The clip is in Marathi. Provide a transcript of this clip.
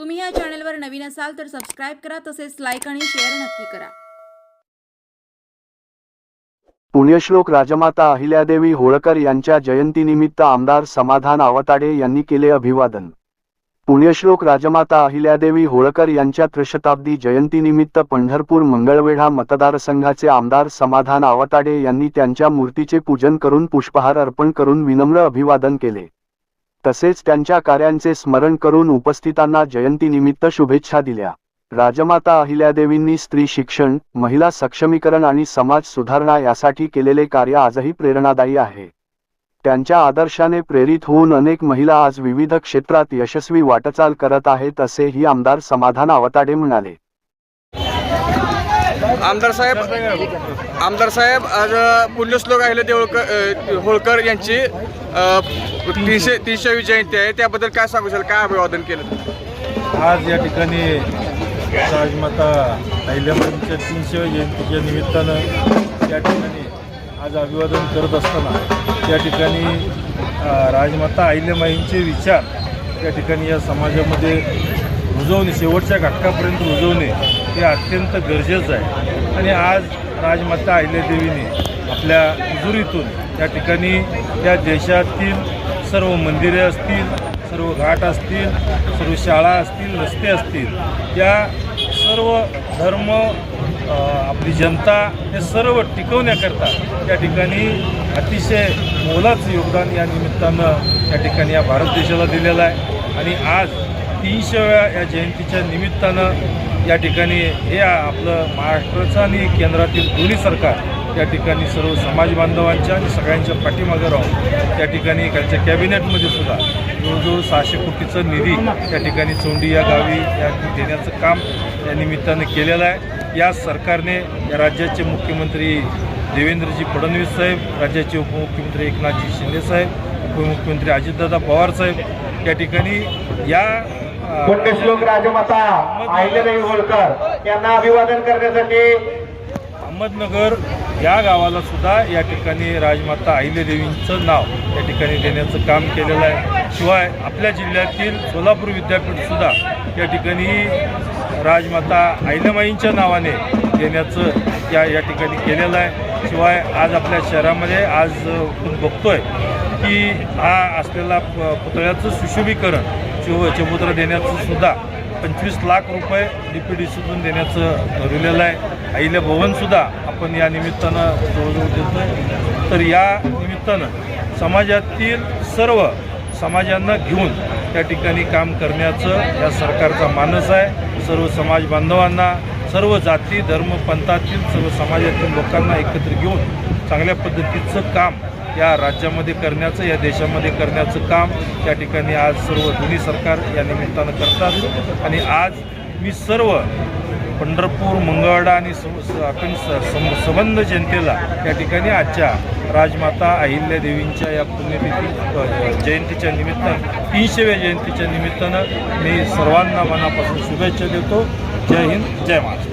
तुम्ही या चॅनलवर नवीन असाल तर सबस्क्राईब करा तसेच लाईक आणि शेअर नक्की करा. पुण्यश्लोक राजमाता अहिल्यादेवी होळकर यांच्या जयंतीनिमित्त आमदार समाधान आवताडे यांनी केले अभिवादन. पुण्यश्लोक राजमाता अहिल्यादेवी होळकर यांच्या त्रिशताब्दी जयंतीनिमित्त पंढरपूर मंगळवेढा मतदारसंघाचे आमदार समाधान आवताडे यांनी त्यांच्या मूर्तीचे पूजन करून पुष्पहार अर्पण करून विनम्र अभिवादन केले. तसेच त्यांच्या कार्यांचे स्मरण करून उपस्थितांना जयंतीनिमित्त शुभेच्छा दिल्या. राजमाता अहिल्यादेवींनी स्त्री शिक्षण महिला सक्षमीकरण आणि समाज सुधारणा यासाठी केलेले कार्य आजही प्रेरणादायी आहे. त्यांच्या आदर्शाने प्रेरित होऊन अनेक महिला आज विविध क्षेत्रात यशस्वी वाटचाल करत आहेत असेही आमदार समाधान आवताडे म्हणाले. आमदार साहेब आमदार साहेब आज पुण्यश्लोक आहे देवळकर होळकर यांची तीनशे तीनशेवी जयंती आहे. त्याबद्दल काय सांगू शकाल? काय अभिवादन केलं? आज या ठिकाणी राजमाता अहिल्याबाईंच्या तीनशे जयंतीच्या निमित्तानं त्या ठिकाणी आज अभिवादन करत असताना त्या ठिकाणी राजमाता अहिल्याबाईंचे विचार त्या ठिकाणी या समाजामध्ये रुजवणे शेवटच्या घटकापर्यंत रुजवणे हे अत्यंत गरजेचं आहे. आणि आज राजमाता अहिल्यादेवीने आपल्या हुजुरीतून त्या ठिकाणी त्या देशातील सर्व मंदिरे असतील सर्व घाट असतील सर्व शाळा असतील रस्ते असतील या सर्व धर्म आपली जनता हे सर्व टिकवण्याकरता त्या ठिकाणी अतिशय मोलाचं योगदान या निमित्तानं त्या ठिकाणी या भारत देशाला दिलेलं आहे. आणि आज तीनशेव्या या जयंतीच्या निमित्तानं या ठिकाणी हे आपलं महाराष्ट्राचं आणि केंद्रातील दोन्ही सरकार या ठिकाणी सर्व समाज बांधवांच्या आणि सगळ्यांच्या पाठीमागे राहून त्या ठिकाणी त्यांच्या कॅबिनेटमध्ये सुद्धा जवळजवळ सहाशे कोटीचा निधी त्या ठिकाणी चोंडी या गावी या देण्याचं काम या निमित्तानं केलेलं आहे. या सरकारने या राज्याचे मुख्यमंत्री देवेंद्रजी फडणवीस साहेब राज्याचे उपमुख्यमंत्री एकनाथजी शिंदे साहेब उपमुख्यमंत्री अजितदादा पवार साहेब या ठिकाणी या पुण्यश्लोक राजमाता अहिल्यादेवी होळकर यांना अभिवादन करण्यासाठी. अहमदनगर या गावाला सुद्धा या ठिकाणी राजमाता अहिल्यादेवींचं नाव या ठिकाणी देण्याचं काम केलेलं आहे. शिवाय आपल्या जिल्ह्यातील सोलापूर विद्यापीठसुद्धा या ठिकाणी राजमाता अहिल्यामाईंच्या नावाने देण्याचं या या ठिकाणी केलेलं आहे. शिवाय आज आपल्या शहरामध्ये आज बघतोय की हा असलेला प- पुतळ्याचं सुशोभीकरण शिव चबुद्रा देण्याचं सुद्धा पंचवीस लाख रुपये डी पी डी सीतून देण्याचं ठरवलेलं आहे. अहिल्या भवनसुद्धा आपण या निमित्तानं जवळजवळ देतो तर या निमित्तानं समाजातील सर्व समाजांना घेऊन त्या ठिकाणी काम करण्याचं या सरकारचा मानस आहे. सर्व समाज बांधवांना सर्व जाती धर्म पंथातील सर्व समाजातील लोकांना एकत्र घेऊन चांगल्या पद्धतीचं काम या राज्यामध्ये करण्याचं या देशामध्ये करण्याचं काम त्या ठिकाणी आज सर्व दोन्ही सरकार या निमित्तानं करतात आणि आज मी सर्व पंढरपूर मंगळवाडा आणि स- आपण स- संबंध जनतेला या ठिकाणी आजच्या राजमाता अहिल्यादेवींच्या या पुण्यतिथी जयंतीच्या निमित्तानं तीनशेव्या जयंतीच्या निमित्तानं मी सर्वांना मनापासून शुभेच्छा देतो. जय हिंद जय महाराष्ट्र.